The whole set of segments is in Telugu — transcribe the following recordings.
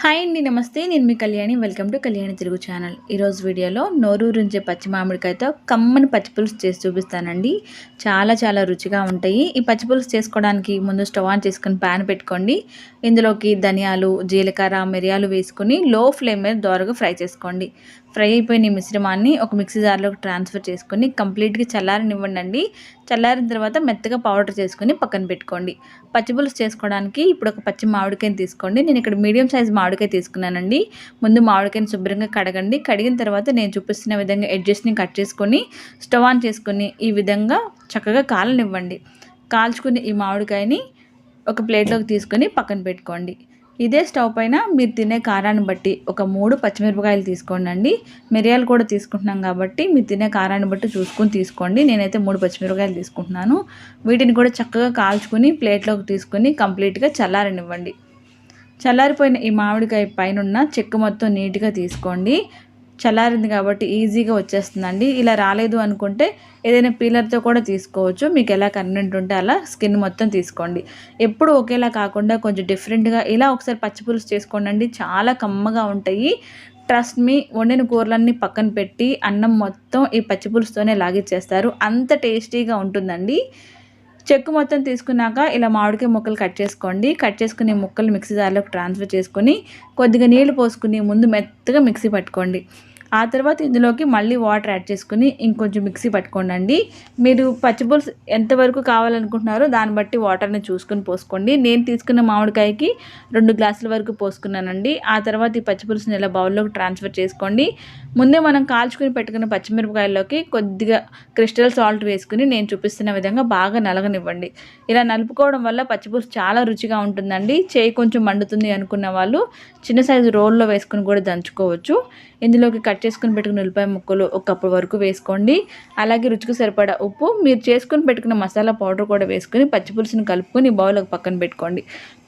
హాయ్ అండి నమస్తే. నేను మీ Kalyani. Welcome to Kalyani Telugu channel. ఈరోజు వీడియోలో నోరూరించే పచ్చి మామిడికాయతో కమ్మని పచ్చిపులుసు చేసి చూపిస్తానండి. చాలా చాలా రుచిగా ఉంటాయి. ఈ పచ్చిపులుసు చేసుకోవడానికి ముందు స్టవ్ ఆన్ చేసుకుని ప్యాన్ పెట్టుకోండి. ఇందులోకి ధనియాలు జీలకర్ర మిరియాలు వేసుకుని లో ఫ్లేమ్ మీద దోరగా ఫ్రై చేసుకోండి. ఫ్రై అయిపోయిన ఈ మిశ్రమాన్ని ఒక మిక్సీ జార్లోకి ట్రాన్స్ఫర్ చేసుకుని కంప్లీట్గా చల్లారనివ్వండి చల్లారిన తర్వాత మెత్తగా పౌడర్ చేసుకుని పక్కన పెట్టుకోండి. పచ్చిపులుసు చేసుకోవడానికి ఇప్పుడు ఒక పచ్చి మామిడికాయని తీసుకోండి. నేను ఇక్కడ మీడియం సైజ్ మామిడికాయ తీసుకున్నానండి. ముందు మామిడికాయని శుభ్రంగా కడగండి. కడిగిన తర్వాత నేను చూపిస్తున్న విధంగా ఎడ్జస్ట్ని కట్ చేసుకొని స్టవ్ ఆన్ చేసుకొని ఈ విధంగా చక్కగా కాలనివ్వండి. కాల్చుకుని ఈ మామిడికాయని ఒక ప్లేట్లోకి తీసుకొని పక్కన పెట్టుకోండి. ఇదే స్టవ్ పైన మీరు తినే కారాన్ని బట్టి ఒక మూడు పచ్చిమిరపకాయలు తీసుకోండి అండి మిరియాలు కూడా తీసుకుంటున్నాం కాబట్టి మీరు తినే కారాన్ని బట్టి చూసుకొని తీసుకోండి. నేనైతే మూడు పచ్చిమిరపకాయలు తీసుకుంటున్నాను. వీటిని కూడా చక్కగా కాల్చుకొని ప్లేట్లోకి తీసుకొని కంప్లీట్గా చల్లారనివ్వండి. చల్లారిపోయిన ఈ మామిడికాయ పైన చెక్క మొత్తం నీట్గా తీసుకోండి. చల్లారింది కాబట్టి ఈజీగా వచ్చేస్తుందండి. ఇలా రాలేదు అనుకుంటే ఏదైనా పీలర్తో కూడా తీసుకోవచ్చు. మీకు ఎలా కన్వెంట్ ఉంటే అలా స్కిన్ మొత్తం తీసుకోండి. ఎప్పుడు ఒకేలా కాకుండా కొంచెం డిఫరెంట్గా ఇలా ఒకసారి పచ్చిపులుసు చేసుకోండి చాలా కమ్మగా ఉంటాయి. ట్రస్ట్ మీ వండిన కూరలన్నీ పక్కన పెట్టి అన్నం మొత్తం ఈ పచ్చిపులుసుతోనే లాగిచ్చేస్తారు. అంత టేస్టీగా ఉంటుందండి. చెక్కు మొత్తం తీసుకున్నాక ఇలా మామిడికాయ ముక్కలు కట్ చేసుకోండి. కట్ చేసుకునే ముక్కలు మిక్సీ జార్లోకి ట్రాన్స్ఫర్ చేసుకొని కొద్దిగా నీళ్ళు పోసుకుని ముందు మెత్తగా మిక్సీ పట్టుకోండి. ఆ తర్వాత ఇందులోకి మళ్ళీ వాటర్ యాడ్ చేసుకుని ఇంకొంచెం మిక్సీ పట్టుకోండి మీరు పచ్చిపులుసు ఎంతవరకు కావాలనుకుంటున్నారో దాన్ని బట్టి వాటర్ని చూసుకొని పోసుకోండి. నేను తీసుకున్న మామిడికాయకి రెండు గ్లాసుల వరకు పోసుకున్నానండి. ఆ తర్వాత ఈ పచ్చిపులుసుని ఇలా బౌల్లోకి ట్రాన్స్ఫర్ చేసుకోండి. ముందే మనం కాల్చుకుని పెట్టుకున్న పచ్చిమిరపకాయల్లోకి కొద్దిగా క్రిస్టల్ సాల్ట్ వేసుకుని నేను చూపిస్తున్న విధంగా బాగా నలగనివ్వండి. ఇలా నలుపుకోవడం వల్ల పచ్చిపులుసు చాలా రుచిగా ఉంటుందండి. చేయి కొంచెం మండుతుంది అనుకున్న వాళ్ళు చిన్న సైజు రోల్లో వేసుకుని కూడా దంచుకోవచ్చు. ఇందులోకి కట్ చేసుకుని పెట్టుకున్న ఉల్లిపాయ ముక్కలు ఒక కప్పు వరకు వేసుకోండి. అలాగే రుచికి సరిపడా ఉప్పు మీరు చేసుకుని పెట్టుకున్న మసాలా పౌడర్ కూడా వేసుకుని పచ్చిపులుసుని కలుపుకొని బౌల్ ఒక పక్కన పెట్టుకోండి.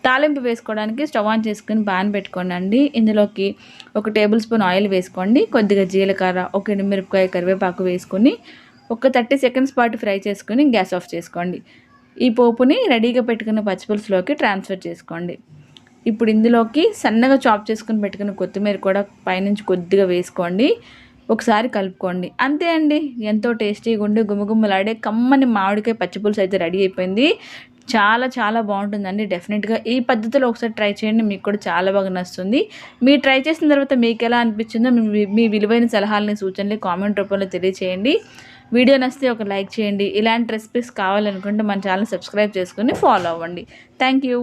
తాలింపు వేసుకోవడానికి స్టవ్ ఆన్ చేసుకుని పాన్ పెట్టుకోండి ఇందులోకి ఒక టేబుల్ స్పూన్ ఆయిల్ వేసుకోండి. కొద్దిగా జీలకర్ర ఒక ఎండుమిరపకాయ కరివేపాకు వేసుకొని ఒక థర్టీ సెకండ్స్ పాటు ఫ్రై చేసుకొని గ్యాస్ ఆఫ్ చేసుకోండి. ఈ పోపుని రెడీగా పెట్టుకున్న పచ్చిపులుసులోకి ట్రాన్స్ఫర్ చేసుకోండి. ఇప్పుడు ఇందులోకి సన్నగా చాప్ చేసుకుని పెట్టుకున్న కొత్తిమీర కూడా పైనుంచి కొద్దిగా వేసుకోండి. ఒకసారి కలుపుకోండి. అంతే అండి. ఎంతో టేస్టీగా ఉండి గుమ్మగుమ్మలాడే కమ్మని మామిడికాయ పచ్చిపులుసు అయితే రెడీ అయిపోయింది. చాలా చాలా బాగుంటుందండి. డెఫినెట్గా ఈ పద్ధతిలో ఒకసారి ట్రై చేయండి. మీకు కూడా చాలా బాగా నచ్చుతుంది. మీరు ట్రై చేసిన తర్వాత మీకు ఎలా అనిపించిందో మీ విలువైన సలహాలని సూచనలు కామెంట్ రూపంలో తెలియచేయండి. వీడియో నచ్చితే ఒక లైక్ చేయండి. ఇలాంటి రెసిపీస్ కావాలనుకుంటే మన ఛానల్ సబ్స్క్రైబ్ చేసుకుని ఫాలో అవ్వండి. Thank you.